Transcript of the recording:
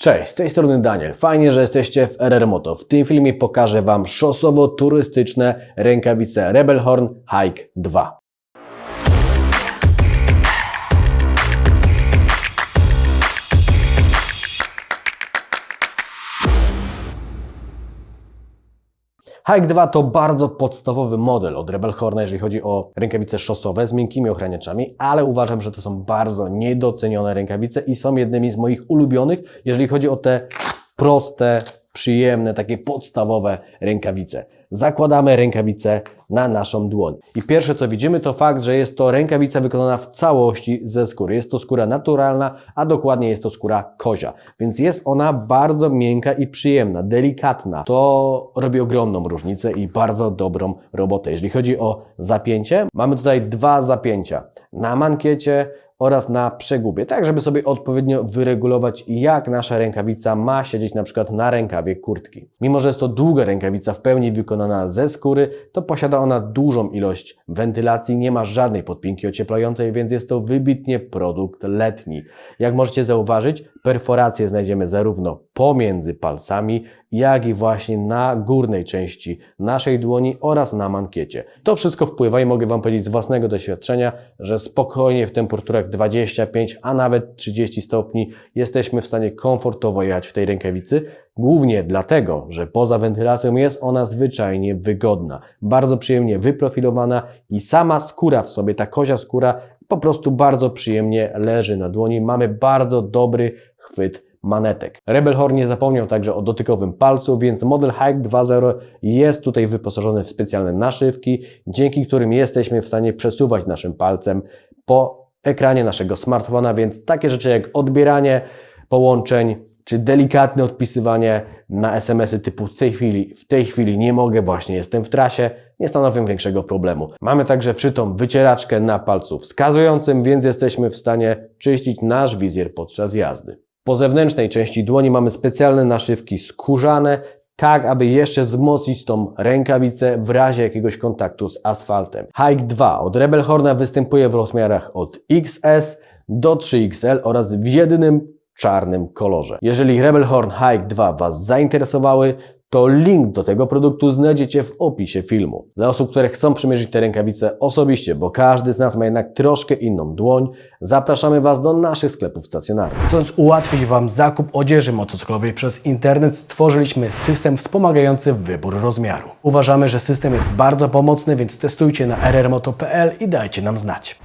Cześć, z tej strony Daniel. Fajnie, że jesteście w RR Moto. W tym filmie pokażę Wam szosowo-turystyczne rękawice Rebelhorn Hike 2. Hike 2 to bardzo podstawowy model od Rebelhorna, jeżeli chodzi o rękawice szosowe z miękkimi ochraniaczami, ale uważam, że to są bardzo niedocenione rękawice i są jednymi z moich ulubionych, jeżeli chodzi o te proste, przyjemne, takie podstawowe rękawice. Zakładamy rękawicę na naszą dłoń. I pierwsze co widzimy to fakt, że jest to rękawica wykonana w całości ze skóry. Jest to skóra naturalna, a dokładnie jest to skóra kozia. Więc jest ona bardzo miękka i przyjemna, delikatna. To robi ogromną różnicę i bardzo dobrą robotę. Jeżeli chodzi o zapięcie, mamy tutaj dwa zapięcia. Na mankiecie oraz na przegubie, tak żeby sobie odpowiednio wyregulować, jak nasza rękawica ma siedzieć na przykład na rękawie kurtki. Mimo, że jest to długa rękawica w pełni wykonana ze skóry, to posiada ona dużą ilość wentylacji, nie ma żadnej podpinki ocieplającej, więc jest to wybitnie produkt letni. Jak możecie zauważyć, perforacje znajdziemy zarówno pomiędzy palcami, jak i właśnie na górnej części naszej dłoni oraz na mankiecie. To wszystko wpływa i mogę Wam powiedzieć z własnego doświadczenia, że spokojnie w temperaturach 25, a nawet 30 stopni jesteśmy w stanie komfortowo jechać w tej rękawicy, głównie dlatego, że poza wentylacją jest ona zwyczajnie wygodna, bardzo przyjemnie wyprofilowana i sama skóra w sobie, ta kozia skóra po prostu bardzo przyjemnie leży na dłoni. Mamy bardzo dobry chwyt manetek. Rebelhorn nie zapomniał także o dotykowym palcu, więc model Hike 2.0 jest tutaj wyposażony w specjalne naszywki, dzięki którym jesteśmy w stanie przesuwać naszym palcem po ekranie naszego smartfona, więc takie rzeczy jak odbieranie połączeń, czy delikatne odpisywanie na SMS-y typu w tej chwili, w tej chwili nie mogę, właśnie jestem w trasie, nie stanowią większego problemu. Mamy także wszytą wycieraczkę na palcu wskazującym, więc jesteśmy w stanie czyścić nasz wizjer podczas jazdy. Po zewnętrznej części dłoni mamy specjalne naszywki skórzane, tak aby jeszcze wzmocnić tą rękawicę w razie jakiegoś kontaktu z asfaltem. Hike 2 od Rebelhorna występuje w rozmiarach od XS do 3XL oraz w jedynym czarnym kolorze. Jeżeli Rebelhorn Hike 2 Was zainteresowały, to link do tego produktu znajdziecie w opisie filmu. Dla osób, które chcą przymierzyć te rękawice osobiście, bo każdy z nas ma jednak troszkę inną dłoń, zapraszamy Was do naszych sklepów stacjonarnych. Chcąc ułatwić Wam zakup odzieży motocyklowej przez internet, stworzyliśmy system wspomagający wybór rozmiaru. Uważamy, że system jest bardzo pomocny, więc testujcie na rrmoto.pl i dajcie nam znać.